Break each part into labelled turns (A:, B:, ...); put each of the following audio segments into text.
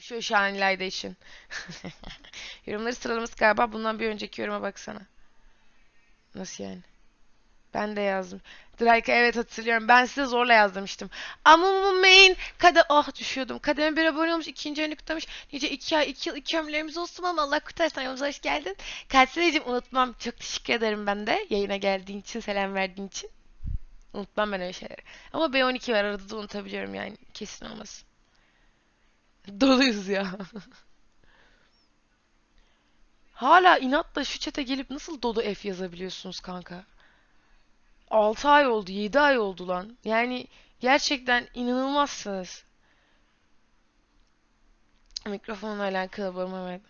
A: Şu şu an İlayda için. Yorumları sıralaması galiba bundan bir önceki yoruma baksana. Nasıl yani? Ben de yazdım. Drake evet hatırlıyorum. Ben size zorla yazdırmıştım. Bu main kade ah düşüyordum. Kademe bir abone olmuş. ikinci ayını kutlamış. Nice iki ay iki yıl iki ömürlerimiz olsun ama Allah kurtarsın. Yolumuza hoş geldin. Kalsineciğim unutmam. Çok teşekkür ederim ben de. Yayına geldiğin için, selam verdiğin için. Unutmam ben öyle şeyleri. Ama B12 var arada da unutabiliyorum yani. Kesin olmasın. Doluyuz ya. Hala inatla şu çete gelip nasıl dolu F yazabiliyorsunuz kanka? 6 ay oldu, 7 ay oldu lan. Yani gerçekten inanılmazsınız. Mikrofonla alakalı bu evet.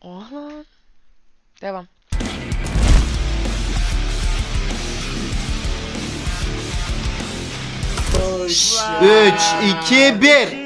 A: Oha lan. Devam.
B: Üç,
A: 3, 2, 1.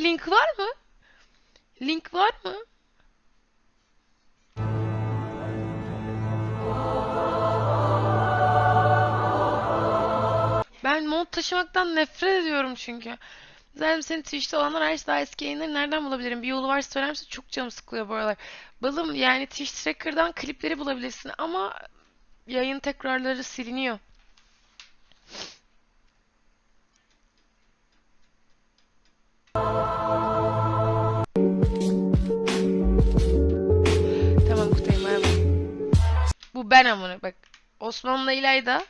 A: Link var mı? Link var mı? Ben mont taşımaktan nefret ediyorum çünkü. Zaten senin Twitch'te olanlar her daha eski yayınları nereden bulabilirim? Bir yolu varsa söyler misin? Çok canım sıkılıyor bu aralar. Balım yani Twitch Tracker'dan klipleri bulabilirsin ama yayın tekrarları siliniyor. Bu ben amına bak. Osman'la İlayda.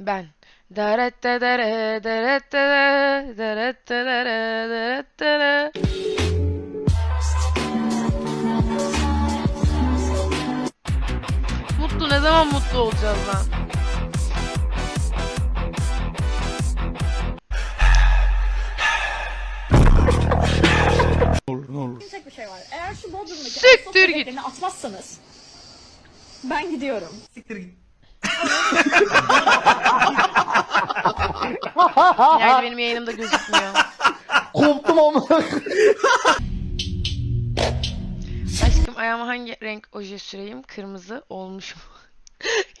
A: Ben. Darette dere derette dere derette de. Mutlu ne zaman mutlu olacağız lan?
C: Tek bir şey var. Eğer şu Bodrum'daki
A: Siktir git.
C: atmazsanız ben gidiyorum.
A: Yani benim yayınımda gözükmüyor.
B: Koptum ama.
A: Aşkım ayağıma hangi renk oje süreyim? Kırmızı olmuş mu?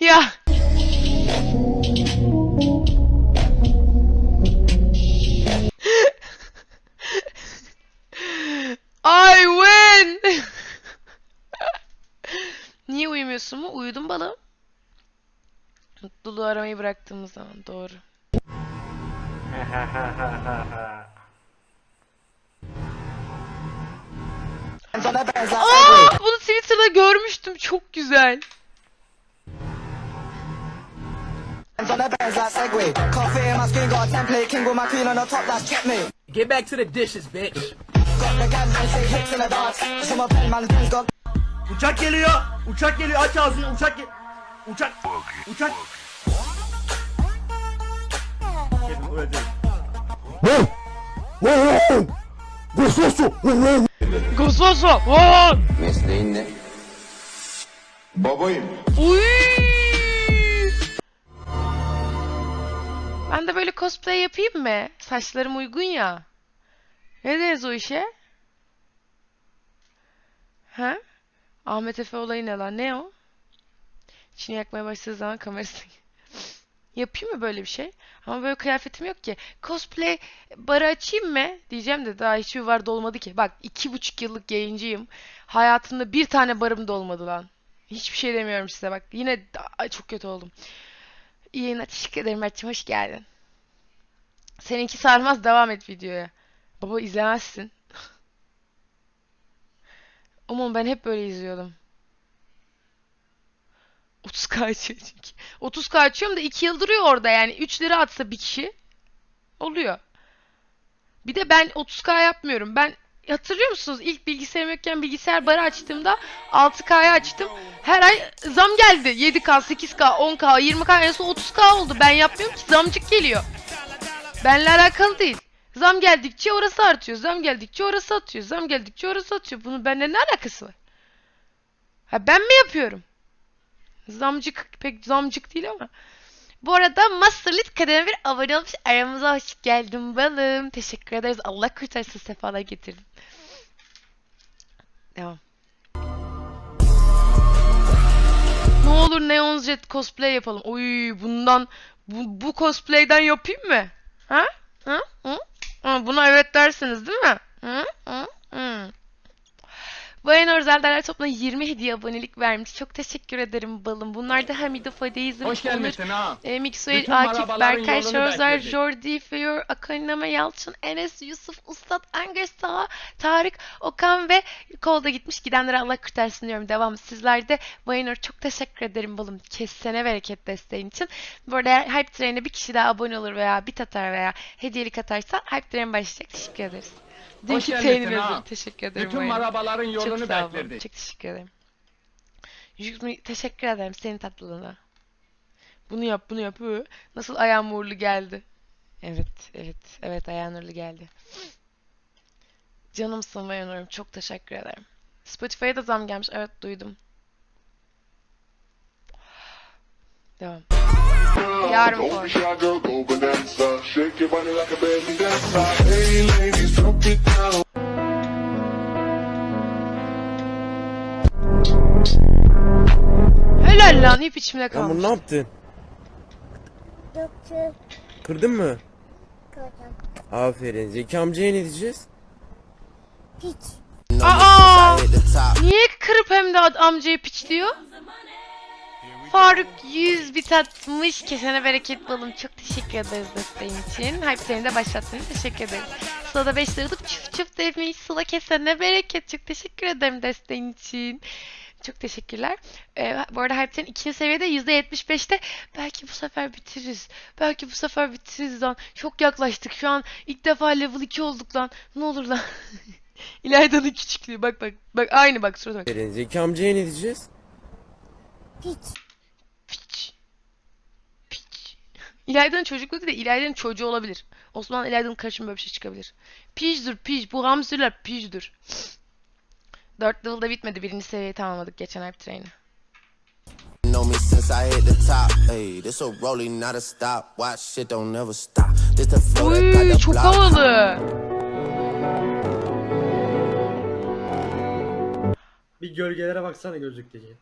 A: ya. I win. Niye uyumuyorsun mu? Uyudum balım. Mutluluğu aramayı bıraktığımız zaman doğru. Aa, bunu Twitter'da görmüştüm. Çok güzel.
D: Get back to the dishes, bitch.
E: Got the gun and say hits in the dance. Some of pen man's friends got
D: Uçak geliyor. Uçak geliyor. Aç ağzını. Uçak ge- Uçak. Uçak. Kevin öyle değil.
A: Gososo. Oo!
B: Mesleğin ne? Babayım.
A: Uy! Ben de böyle cosplay yapayım mı? Saçlarım uygun ya. Ne deriz o işe? Ha? Ahmet Efe olayı ne lan? Ne o? İçini yakmaya başladığı zaman kamerası... Yapayım mı böyle bir şey? Ama böyle kıyafetim yok ki. Cosplay barı açayım mı? Diyeceğim de daha hiçbir var da olmadı ki. Bak iki buçuk yıllık yayıncıyım. Hayatımda bir tane barım da olmadı lan. Hiçbir şey demiyorum size bak. Yine Ay, çok kötü oldum. İyi yayınlar. Teşekkür ederim Mert'ciğim. Hoş geldin. Seninki sarmaz. Devam et videoya. Baba izlemezsin. Aman ben hep böyle izliyordum. 30k açıyor çünkü. 30k açıyorum da 2 yıl duruyor orada yani. 3 lira atsa bir kişi oluyor. Bir de ben 30K yapmıyorum. Ben hatırlıyor musunuz? İlk bilgisayarım yokken bilgisayar barı açtığımda 6K'ya açtım. Her ay zam geldi. 7K, 8K, 10K, 20K en son 30K oldu. Ben yapmıyorum ki zamcık geliyor. Benle alakalı değil. Zam geldikçe orası artıyor. Zam geldikçe orası atıyor. Zam geldikçe orası atıyor. Bunun benimle ne alakası var? Ha ben mi yapıyorum? Zamcık pek zamcık değil ama. Bu arada Masterlit kademe bir abone olmuş. Aramıza hoş geldin balım. Teşekkür ederiz. Allah kurtarsın sefalar getirdin. Devam. Ne olur Neon Jet cosplay yapalım. Oy bundan bu, bu cosplay'den yapayım mı? Ha? Ha? Hı? Buna evet dersiniz değil mi? Hı? Hı. Bayan Orzelderler toplam 20 hediye abonelik vermiş. Çok teşekkür ederim balım. Bunlar da Hamido Fadeizm,
F: Hoş gelmişsin ha.
A: e,
F: Bütün
A: Akif,
F: arabaların
A: Berkay,
F: yolunu
A: Şorzer,
F: bekledik.
A: Jordi, Feyor, Akaninama, Yalçın, Enes, Yusuf, Ustad, Angers, Taha, Tarık, Okan ve Kolda gitmiş. Gidenlere Allah kurtarsın diyorum. Devam. Sizler de Bayanor çok teşekkür ederim balım. Kesene bereket desteğin için. Bu arada eğer Hype Train'e bir kişi daha abone olur veya bit atar veya hediyelik atarsa Hype Train başlayacak. Teşekkür ederiz. Dünkü Train'in
F: ha.
A: özür. Teşekkür ederim.
F: Bütün
A: Bayanor.
F: arabaların
A: Çok
F: yolunu
A: sağ olun.
F: beklerdik.
A: Çok teşekkür ederim. Yüzme- Teşekkür ederim senin tatlılığına. Bunu yap, bunu yap. Hı. Nasıl ayağım uğurlu geldi. Evet, evet, evet ayağın uğurlu geldi. Canımsın ve yanıyorum. Çok teşekkür ederim. Spotify'a da zam gelmiş. Evet duydum. Devam. Yarın. Helal lan ip içimde
G: Lan bunu
A: kalmış.
G: ne yaptın? Kırdın mı? Aferin. Zeki amcaya ne diyeceğiz?
A: Aa! Niye kırıp hem de ad- amcayı piç diyor? Faruk 100 bit atmış. Kesene bereket balım. Çok teşekkür ederiz desteğin için. Hype seni de başlattığın teşekkür ederiz. Sıla da 5 liralık çift çift demiş. Sıla kesene bereket. Çok teşekkür ederim desteğin için. Çok teşekkürler. Ee, bu arada Hype'ten ikinci seviyede %75'te belki bu sefer bitiririz. Belki bu sefer bitiririz lan. Çok yaklaştık şu an. ilk defa level 2 olduk lan. Ne olur lan. İlayda'nın küçüklüğü bak bak. Bak aynı bak surata bak.
G: Zeki amcaya ne diyeceğiz?
A: Piç. Piç. İlayda'nın çocukluğu değil de İlayda'nın çocuğu olabilir. Osman İlayda'nın karışımı böyle bir şey çıkabilir. Pijdir piç. Bu hamsterler pijdir. 4 level'da bitmedi. Birinci seviyeyi tamamladık geçen Hype Train'i.
H: know me since I hit the top. Hey, this a rolling, not a stop. Watch shit don't never stop. This the flow that got the
A: çok
H: block.
A: havalı.
D: Bir gölgelere baksana gözlükteki.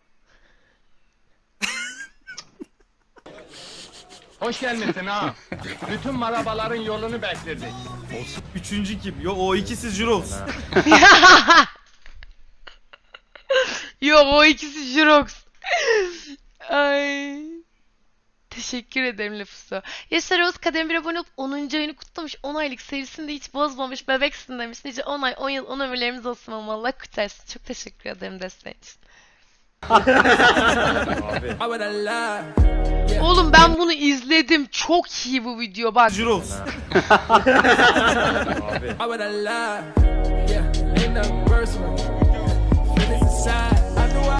F: Hoş gelmişsin ha. Bütün arabaların yolunu beklerdik.
D: Üçüncü kim? Yo o ikisi Jurox.
A: Yok o ikisi Jirox. Ay. Teşekkür ederim Lefuso. Yaşar Oğuz kadem bir abone olup 10. ayını kutlamış. 10 aylık serisini de hiç bozmamış. Bebeksin demiş. Nice 10 ay 10 yıl 10 ömürlerimiz olsun ama Allah kurtarsın. Çok teşekkür ederim desteğin için. Oğlum ben bunu izledim. Çok iyi bu video bak.
D: Jurox.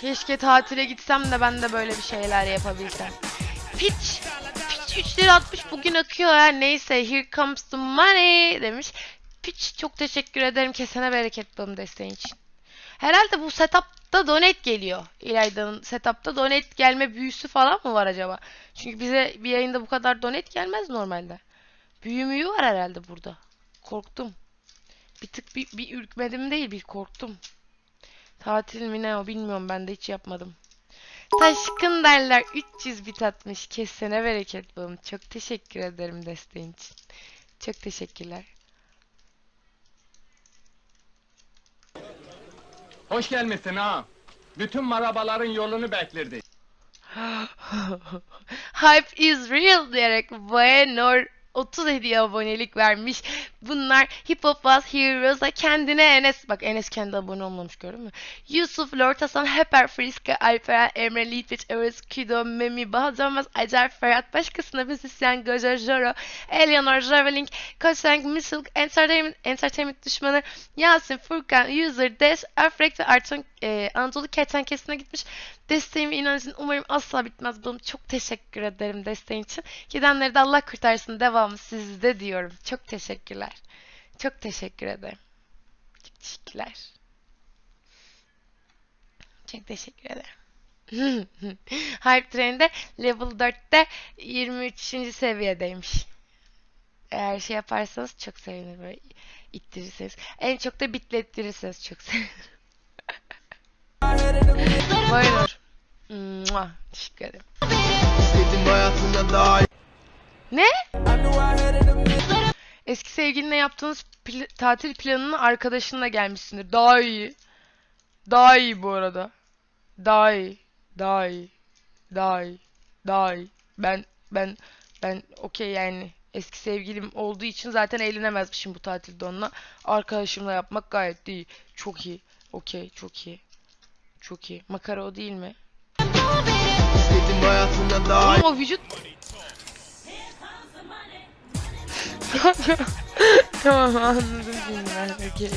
A: Keşke tatile gitsem de ben de böyle bir şeyler yapabilsem. Piç. Piç 3 lira atmış bugün akıyor ha. Neyse here comes the money demiş. Piç çok teşekkür ederim. Kesene bereket balım desteğin için. Herhalde bu setup'ta donate geliyor. İlayda'nın setup'ta donate gelme büyüsü falan mı var acaba? Çünkü bize bir yayında bu kadar donate gelmez normalde. Büyü müyü var herhalde burada. Korktum. Bir tık bir, bir ürkmedim değil bir korktum. Tatil mi ne o bilmiyorum ben de hiç yapmadım. Taşkın derler 300 bit atmış. Kesene bereket balım. Çok teşekkür ederim desteğin için. Çok teşekkürler.
F: Hoş gelmişsin ha. Bütün arabaların yolunu beklerdik.
A: Hype is real diyerek Bayanor 30 hediye abonelik vermiş. Bunlar Hip Hop Was Heroes'a kendine Enes. Bak Enes kendi abone olmamış gördün mü? Yusuf, Lord Hasan, Heper, Friska, Alperen, Emre, Litviç, Öres, Kido, Memi, Bahadırmaz, Acar, Ferhat, başkasına müzisyen, Gojo, Joro, Eleanor, Javelink, Koşenk, Misilk, Entertainment, Entertainment düşmanı, Yasin, Furkan, User, Dash, Afrek ve Arton e, Anadolu Kertenkesi'ne gitmiş. Desteğim ve inancın umarım asla bitmez. Bunu çok teşekkür ederim desteğin için. Gidenleri de Allah kurtarsın. Devamı sizde diyorum. Çok teşekkürler. Çok teşekkür ederim. Çok teşekkürler. Çok teşekkür ederim. Hype Train'de level 4'te 23. seviyedeymiş. Eğer şey yaparsanız çok sevinirim. Böyle ittirirseniz. En çok da bitlettirirseniz çok sevinirim. Buyurun. Mua, Teşekkür ederim. Ne? Eski sevgilinle yaptığınız pl- tatil planını arkadaşınla gelmişsindir. Daha iyi. Daha iyi bu arada. Daha iyi. Daha iyi. Daha iyi. Daha iyi. Ben ben ben okey yani eski sevgilim olduğu için zaten eğlenemezmişim bu tatilde onunla. Arkadaşımla yapmak gayet iyi. Çok iyi. Okey çok iyi. Çok iyi. Makara o değil mi? Oğlum o vücut... tamam anladım şimdi ben. Okey.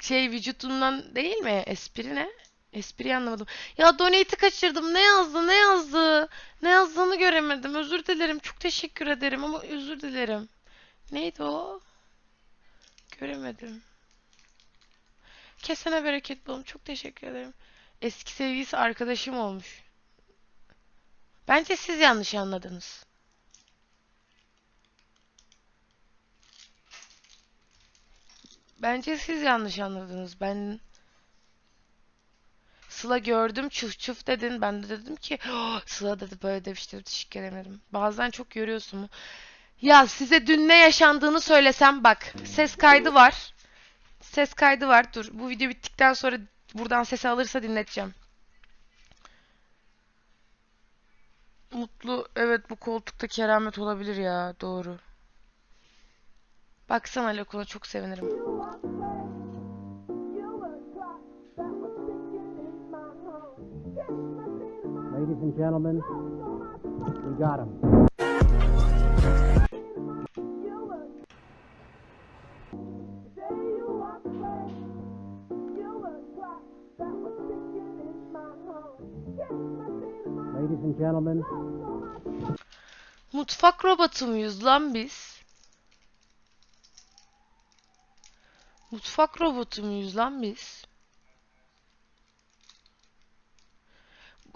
A: Şey vücutundan değil mi? Espri ne? Espriyi anlamadım. Ya donate'i kaçırdım. Ne yazdı? Ne yazdı? Ne yazdığını göremedim. Özür dilerim. Çok teşekkür ederim ama özür dilerim. Neydi o? Göremedim. Kesene bereket bulun. Çok teşekkür ederim. Eski sevgilisi arkadaşım olmuş. Bence siz yanlış anladınız. Bence siz yanlış anladınız. Ben Sıla gördüm çuf çuf dedin. Ben de dedim ki "Oh, Sıla dedi böyle demiştir. Teşekkür ederim. Bazen çok görüyorsun? Ya size dün ne yaşandığını söylesem bak. Ses kaydı var. Ses kaydı var. Dur bu video bittikten sonra buradan sesi alırsa dinleteceğim. Mutlu evet bu koltukta keramet olabilir ya doğru. Baksana Lokun'a çok sevinirim.
E: Ladies and gentlemen, we got him. Ladies and gentlemen,
A: Mutfak robotu muyuz lan biz? Mutfak robotu muyuz lan biz?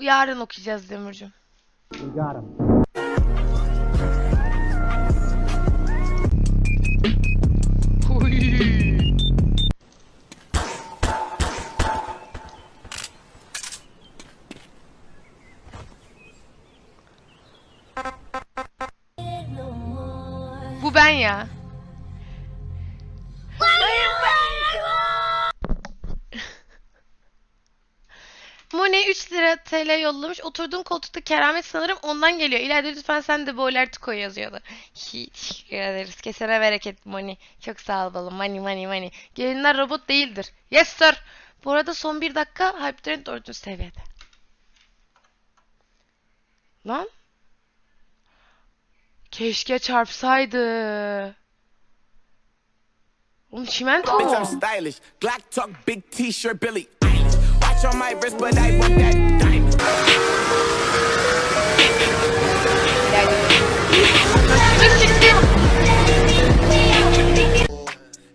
A: Yarın okuyacağız Demircim. Huy. Bu ben ya. Mone 3 lira TL yollamış. Oturduğum koltukta keramet sanırım ondan geliyor. İleride lütfen sen de boiler to koy yazıyordu. Hiç ederiz. Kesene bereket Moni. Çok sağ ol balım. Money money money. Gelinler robot değildir. Yes sir. Bu arada son bir dakika Hype Trend 4. seviyede. Lan. Keşke çarpsaydı. Oğlum çimento mu?
H: Watch on my wrist, but I want that diamond.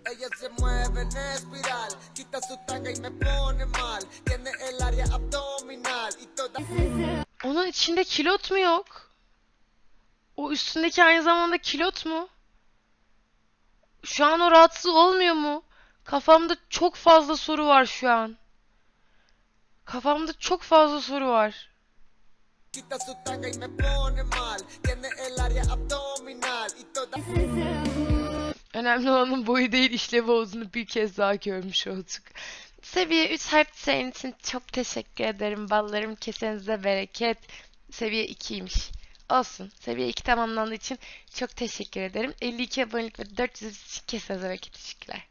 E: Ella se mueve en espiral, quita su tanga y me pone mal. Tiene el área abdominal y toda.
A: Onun içinde kilot mu yok? O üstündeki aynı zamanda kilot mu? Şu an o rahatsız olmuyor mu? Kafamda çok fazla soru var şu an. Kafamda çok fazla soru var. Önemli olanın boyu değil işlevi olduğunu bir kez daha görmüş olduk. Seviye 3 harf senin için çok teşekkür ederim. Ballarım kesenize bereket. Seviye 2'ymiş. Olsun. Seviye 2 tamamlandığı için çok teşekkür ederim. 52 abonelik ve 400 için kesene bereket teşekkürler.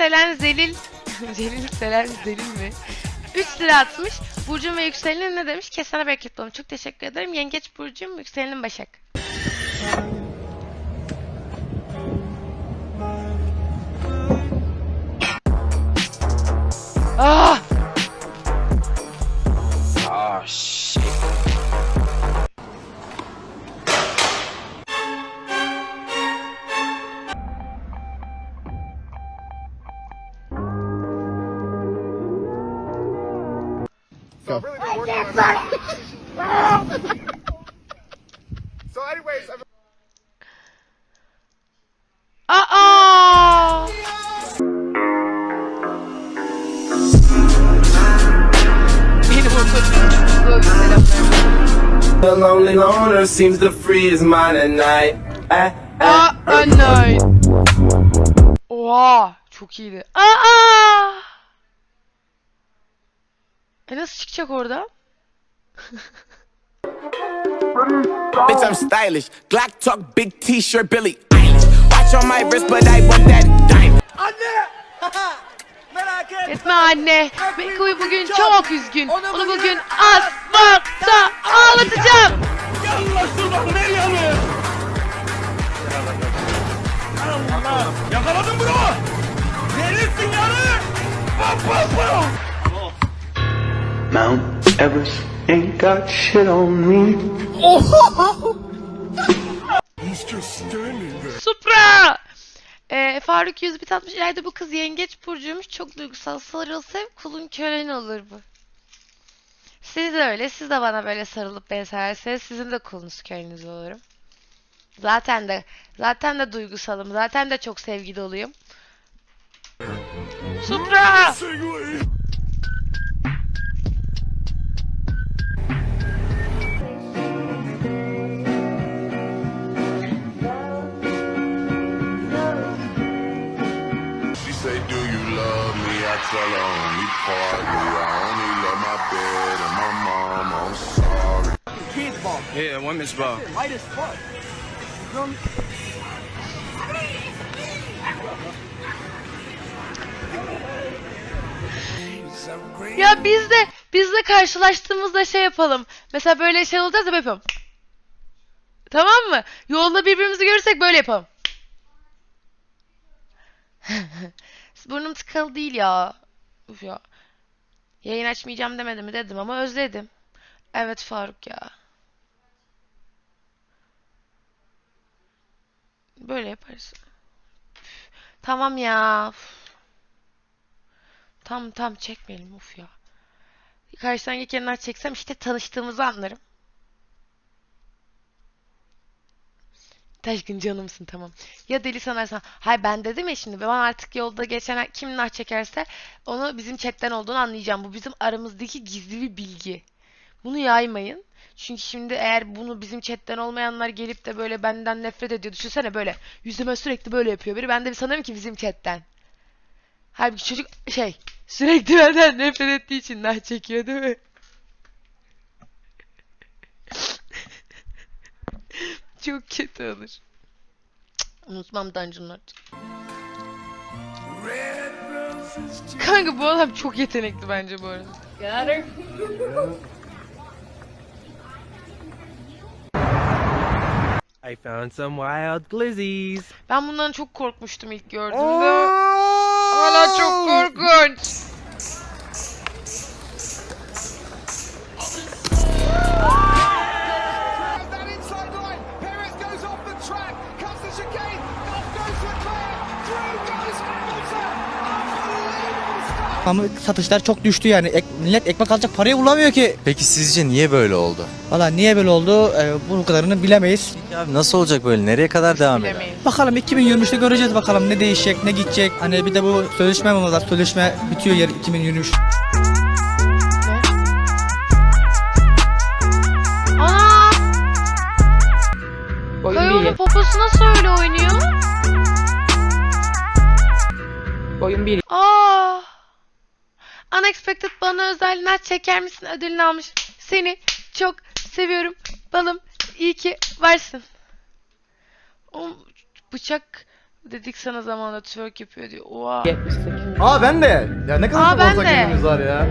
A: Selen Zelil Celil Selen Zelil mi? 3 lira atmış. Burcum ve yükselenin ne demiş? Kesene bereketli olun. Çok teşekkür ederim. Yengeç Burcum, yükselenin Başak. Ah! Aa! Benim okul selamlar.
G: The lonely loner seems to free his mind at night. Eh,
A: Aa, anay. Oha, çok iyiydi. E nasıl çıkacak oradan?
H: Bitch, I'm stylish. Glock talk, big t-shirt, Billy Eilish. Watch on my wrist, but I want that diamond.
D: Merak etme.
A: Etme anne. Mekuy bugün çok üzgün. Onu bugün asfaltta ağlatacağım.
D: Yanlaştır bak nereye alıyor? Allah! Yakaladın bunu! Verirsin yarı! Bak bak bak!
I: Mount Everest ain't got shit on me.
A: Supra! Ee, Faruk 100 bit atmış. İleride bu kız yengeç burcuymuş. Çok duygusal. Sarıl sev kulun kölen olur bu. Siz de öyle. Siz de bana böyle sarılıp beni severseniz sizin de kulunuz köleniz olurum. Zaten de zaten de duygusalım. Zaten de çok sevgi doluyum. Supra!
D: Kids ball.
G: Yeah, women's ball.
D: Light as fuck.
A: Ya biz de biz de karşılaştığımızda şey yapalım. Mesela böyle şey olacağız böyle yapalım. Tamam mı? Yolda birbirimizi görürsek böyle yapalım. Burnum tıkalı değil ya. Uf ya. Yayın açmayacağım demedim mi dedim ama özledim. Evet Faruk ya. Böyle yaparız. Tamam ya. Tam tam çekmeyelim uf ya. Karşıdan geçenler çeksem işte tanıştığımızı anlarım. Taşkın canımsın tamam. Ya deli sanarsan. Hay ben dedim ya şimdi ben artık yolda geçen kim nah çekerse onu bizim chatten olduğunu anlayacağım. Bu bizim aramızdaki gizli bir bilgi. Bunu yaymayın. Çünkü şimdi eğer bunu bizim chatten olmayanlar gelip de böyle benden nefret ediyor. Düşünsene böyle yüzüme sürekli böyle yapıyor biri. Ben de bir sanırım ki bizim chatten. Halbuki çocuk şey sürekli benden nefret ettiği için nah çekiyor değil mi? Çok kötü olur. Cık, Unutmam Dungeon'lar. Kanka bu adam çok yetenekli bence bu arada.
G: I found some wild glizzies.
A: Ben bundan çok korkmuştum ilk gördüğümde. Hala çok korkunç.
J: Ama satışlar çok düştü yani. Ek- millet ekmek alacak parayı bulamıyor ki.
B: Peki sizce niye böyle oldu?
J: Valla niye böyle oldu ee, bu kadarını bilemeyiz.
B: Abi nasıl olacak böyle? Nereye kadar devam eder?
A: Bilemeyiz.
J: Bakalım 2023'te göreceğiz bakalım ne değişecek ne gidecek. Hani bir de bu sözleşme mi var? Sözleşme bitiyor yer 2023.
A: Aa! Kayonun poposu nasıl öyle oynuyor?
K: Oyun bir
A: Aa! Unexpected bana özel naç çeker misin ödülünü almış. Seni çok seviyorum balım. İyi ki varsın. O bıçak dedik sana zamanında twerk yapıyor diyor. Oha.
D: Aa ben de. Ya ne kadar
A: Aa,
D: çok
A: ben
D: ortak
A: de.
D: yönümüz var ya.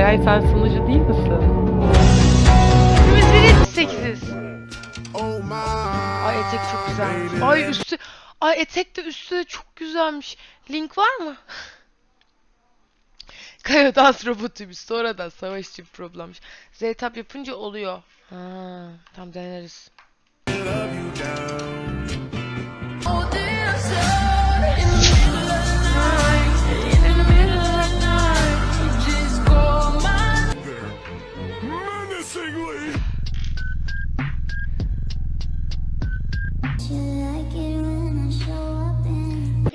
K: Eray sen sunucu değil misin?
A: Hepimiz 1.78'iz.
H: Oh my.
A: Ay etek çok güzelmiş. Ay üstü. Ay etek de üstü de çok güzelmiş. Link var mı? Kaya dans robotuymuş. Sonradan savaş için problemmiş. Z-Tab yapınca oluyor. Ha, tam deneriz.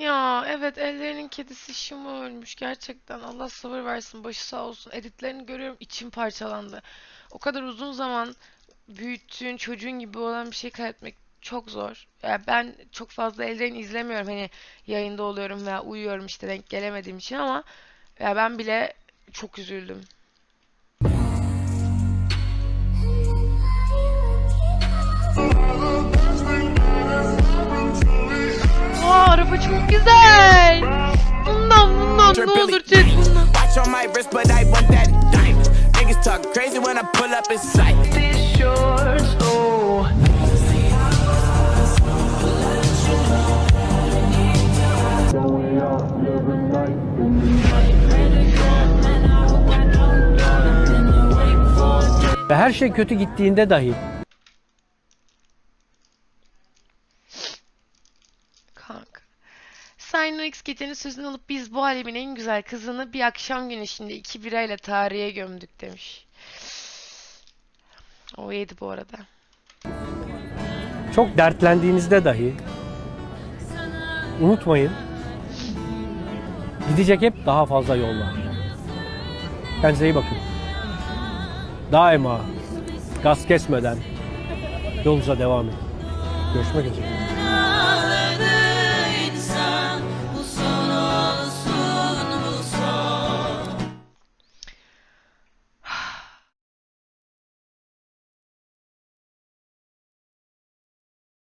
A: Ya evet ellerinin kedisi Shimo ölmüş gerçekten Allah sabır versin başı sağ olsun editlerini görüyorum içim parçalandı o kadar uzun zaman büyüttüğün çocuğun gibi olan bir şey kaybetmek çok zor ya ben çok fazla ellerini izlemiyorum hani yayında oluyorum veya uyuyorum işte denk gelemediğim için ama ya ben bile çok üzüldüm araba çok güzel bundan bundan ne olur çek bundan
H: Watch on my wrist, but I want that diamond. Niggas talk crazy when I pull up in sight.
K: Ve her şey kötü gittiğinde dahi
A: Kanka. Cyanix gecenin sözünü alıp biz bu alemin en güzel kızını bir akşam güneşinde iki birayla tarihe gömdük demiş. O yedi bu arada.
K: çok dertlendiğinizde dahi unutmayın gidecek hep daha fazla yol var. Kendinize iyi bakın. Daima gaz kesmeden yolunuza devam edin. Görüşmek üzere.